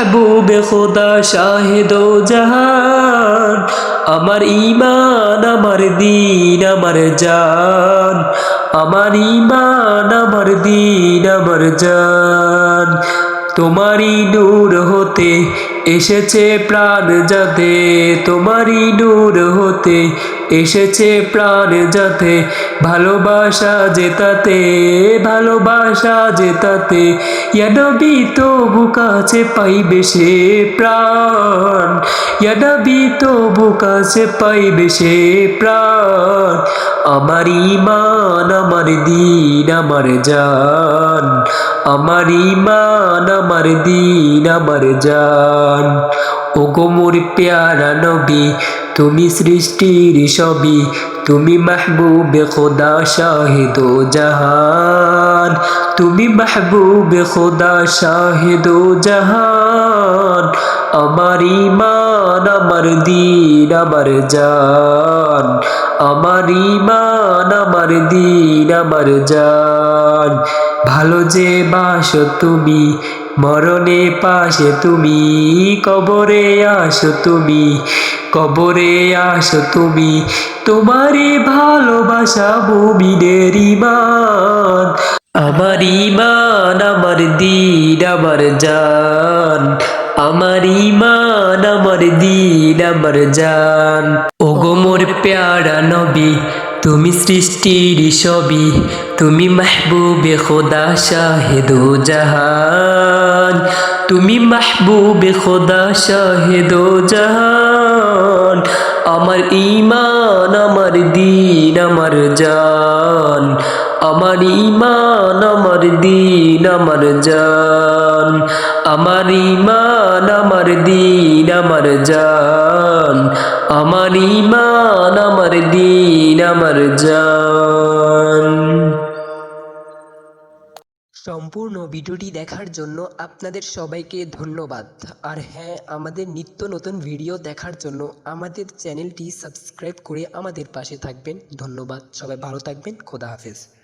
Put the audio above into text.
মাহবুবে খোদা শাহেদো জাহান। আমার ইমান আমার দিন, আমার জান। আমার ইমান আমার দিন, আমার জান। তোমারই নূর হতে এসেছে প্রাণ যাতে। তোমারই নূর হতে এসেছে প্রাণ যাতে, ভালোবাসা জেতাতে ভালোবাসা জেতাতে। ইয়ানবি তবু কাছে পাইবে সে প্রাণ ইয়ানবি তবু কাছে পাইবে সে প্রাণ। আমার ইমান আমার দিন, আমার জান, আমার ইমান আমার দিন, আমার জান। ও গোমর প্যারা নবী তুমি সৃষ্টির সবই তুমি মাহবুবে খোদা শাহিদো জাহান। তুমি মাহবুবে খোদা শাহিদো জাহান। আমার ইমান আমার দিন, আমার জান। আমার ইমান আমার দিন, আমার জান। ভালো যে বাসো তুমি, মরণে পাশে তুমি, কবরে আসো তুমি, কবরে আসো তুমি, তোমারই ভালোবাসা মুমিনের ইমান আমার ইমান আমার দিন, আমার জান। আমার ইমান আমার দিন, আমার জান। ও গোমর প্যারা নবী তুমি সৃষ্টির সবই তুমি মাহবুবে খোদা শাহেদো জাহান। তুমি মাহবুবে খোদা শাহেদো জাহান। আমার ইমান আমার দিন, আমার জান। আমার ইমান আমার দিন, আমার জান। আমার ইমান আমার দিন, আমার জান। আমার ইমান আমার দিন, আমার জান। সম্পূর্ণ ভিডিওটি দেখার জন্য আপনাদের সবাইকে ধন্যবাদ। আর হ্যাঁ আমাদের নিত্য নতুন ভিডিও দেখার জন্য আমাদের চ্যানেলটি সাবস্ক্রাইব করে আমাদের পাশে থাকবেন। ধন্যবাদ, সবাই ভালো থাকবেন, খোদা হাফেজ।